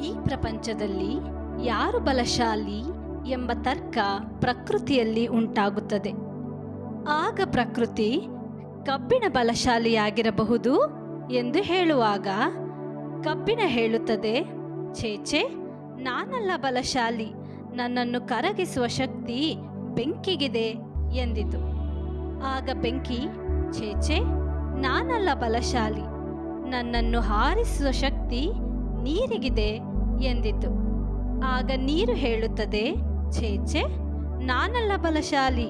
ಈ ಪ್ರಪಂಚದಲ್ಲಿ ಯಾರು ಬಲಶಾಲಿ ಎಂಬ ತರ್ಕ ಪ್ರಕೃತಿಯಲ್ಲಿ ಉಂಟಾಗುತ್ತದೆ. ಆಗ ಪ್ರಕೃತಿ ಕಬ್ಬಿಣ ಬಲಶಾಲಿಯಾಗಿರಬಹುದು ಎಂದು ಹೇಳುವಾಗ, ಕಬ್ಬಿಣ ಹೇಳುತ್ತದೆ ಛೇಛೆ ನಾನಲ್ಲ ಬಲಶಾಲಿ, ನನ್ನನ್ನು ಕರಗಿಸುವ ಶಕ್ತಿ ಬೆಂಕಿಗಿದೆ ಎಂದಿತು. ಆಗ ಬೆಂಕಿ ಛೇಛೆ ನಾನಲ್ಲ ಬಲಶಾಲಿ, ನನ್ನನ್ನು ಹಾರಿಸುವ ಶಕ್ತಿ ನೀರಿಗಿದೆ ಎಂದಿತು. ಆಗ ನೀರು ಹೇಳುತ್ತದೆ ಛೇಚೆ ನಾನಲ್ಲ ಬಲಶಾಲಿ,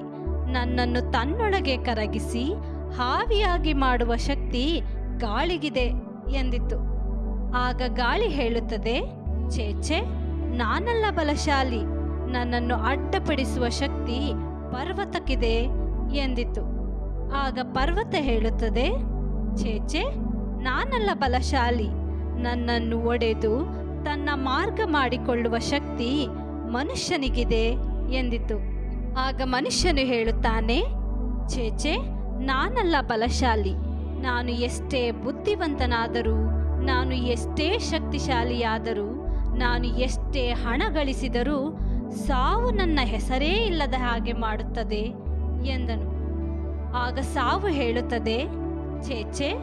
ನನ್ನನ್ನು ತನ್ನೊಳಗೆ ಕರಗಿಸಿ ಹಾವಿಯಾಗಿ ಮಾಡುವ ಶಕ್ತಿ ಗಾಳಿಗಿದೆ ಎಂದಿತು. ಆಗ ಗಾಳಿ ಹೇಳುತ್ತದೆ ಛೇಚೆ ನಾನಲ್ಲ ಬಲಶಾಲಿ, ನನ್ನನ್ನು ಅಡ್ಡಪಡಿಸುವ ಶಕ್ತಿ ಪರ್ವತಕ್ಕಿದೆ ಎಂದಿತು. ಆಗ ಪರ್ವತ ಹೇಳುತ್ತದೆ ಛೇಚೆ ನಾನಲ್ಲ ಬಲಶಾಲಿ ನನ್ನನ್ನು ಒಡೆದು ತನ್ನ ಮಾರ್ಗ ಮಾಡಿಕೊಳ್ಳುವ ಶಕ್ತಿ ಮನುಷ್ಯನಿಗಿದೆ ಎಂದಿತು. ಆಗ ಮನುಷ್ಯನು ಹೇಳುತ್ತಾನೆ, ಚೇಚೆ, ನಾನಲ್ಲ ಬಲಶಾಲಿ. ನಾನು ಎಷ್ಟೇ ಬುದ್ಧಿವಂತನಾದರೂ, ನಾನು ಎಷ್ಟೇ ಶಕ್ತಿಶಾಲಿಯಾದರೂ, ನಾನು ಎಷ್ಟೇ ಹಣ ಗಳಿಸಿದರೂ ಸಾವು ನನ್ನ ಹೆಸರೇ ಇಲ್ಲದ ಹಾಗೆ ಮಾಡುತ್ತದೆ, ಎಂದನು. ಆಗ ಸಾವು ಹೇಳುತ್ತದೆ, ಚೇಚೆ,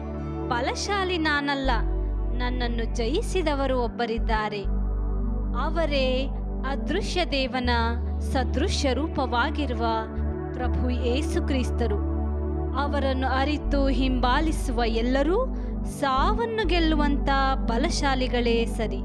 ಬಲಶಾಲಿ ನಾನಲ್ಲ. ನನ್ನನ್ನು ಜಯಿಸಿದವರು ಒಬ್ಬರಿದ್ದಾರೆ. ಅವರೇ ಅದೃಶ್ಯ ದೇವನ ಸದೃಶ್ಯ ರೂಪವಾಗಿರುವ ಪ್ರಭು ಯೇಸು ಕ್ರಿಸ್ತರು. ಅವರನ್ನು ಅರಿತು ಹಿಂಬಾಲಿಸುವ ಎಲ್ಲರೂ ಸಾವನ್ನು ಗೆಲ್ಲುವಂತ ಬಲಶಾಲಿಗಳೇ ಸರಿ.